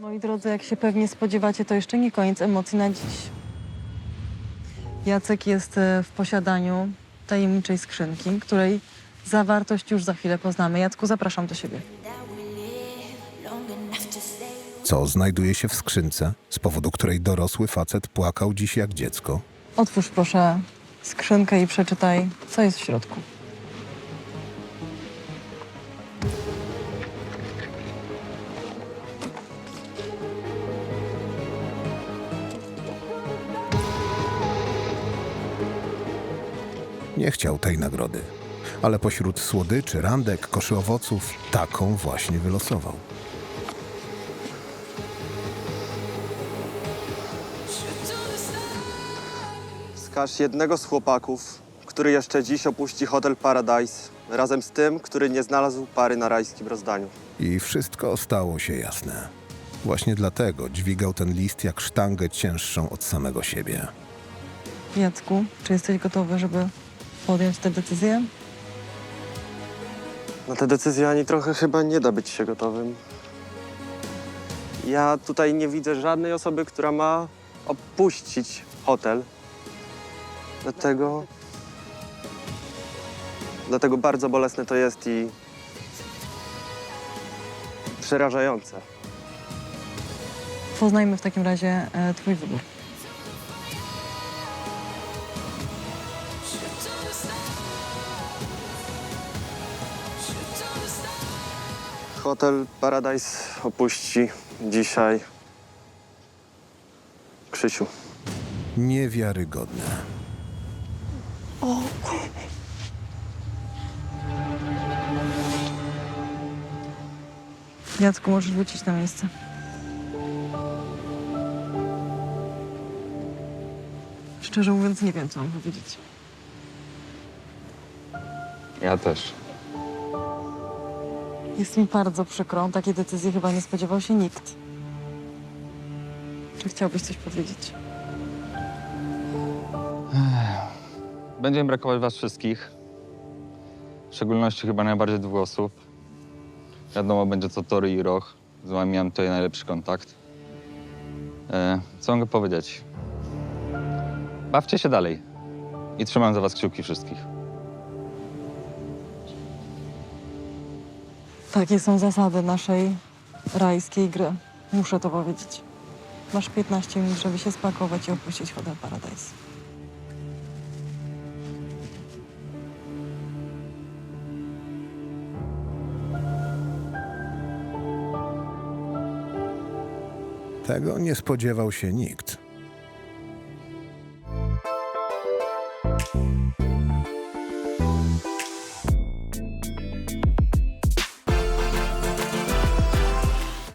Moi drodzy, jak się pewnie spodziewacie, to jeszcze nie koniec emocji na dziś. Jacek jest e, w posiadaniu tajemniczej skrzynki, której zawartość już za chwilę poznamy. Jacku, zapraszam do siebie. Co znajduje się w skrzynce, z powodu której dorosły facet płakał dziś jak dziecko? Otwórz proszę skrzynkę i przeczytaj, co jest w środku. Nie chciał tej nagrody, ale pośród słodyczy, randek, koszy owoców taką właśnie wylosował. Wskaż jednego z chłopaków, który jeszcze dziś opuści Hotel Paradise, razem z tym, który nie znalazł pary na rajskim rozdaniu. I wszystko stało się jasne. Właśnie dlatego dźwigał ten list jak sztangę cięższą od samego siebie. Jacku, czy jesteś gotowy, żeby podjąć tę decyzję? Na tę decyzję ani trochę chyba nie da być się gotowym. Ja tutaj nie widzę żadnej osoby, która ma opuścić hotel. Dlatego. Dlatego bardzo bolesne to jest i. przerażające. Poznajmy w takim razie e, twój wybór. Hotel Paradise opuści dzisiaj Krzysiu. Niewiarygodne. Jacku, możesz wrócić na miejsce. Szczerze mówiąc, nie wiem, co mam powiedzieć. Ja też. Jest mi bardzo przykro. Takiej decyzji chyba nie spodziewał się nikt. Czy chciałbyś coś powiedzieć? Będzie mi brakować was wszystkich. W szczególności chyba najbardziej dwóch osób. Wiadomo, będzie to Tory i Roch. Z wami miałem tutaj najlepszy kontakt. E, co mogę powiedzieć? Bawcie się dalej. I trzymam za was kciuki wszystkich. Takie są zasady naszej rajskiej gry. Muszę to powiedzieć. Masz 15 minut, żeby się spakować i opuścić Hotel Paradise. Tego nie spodziewał się nikt.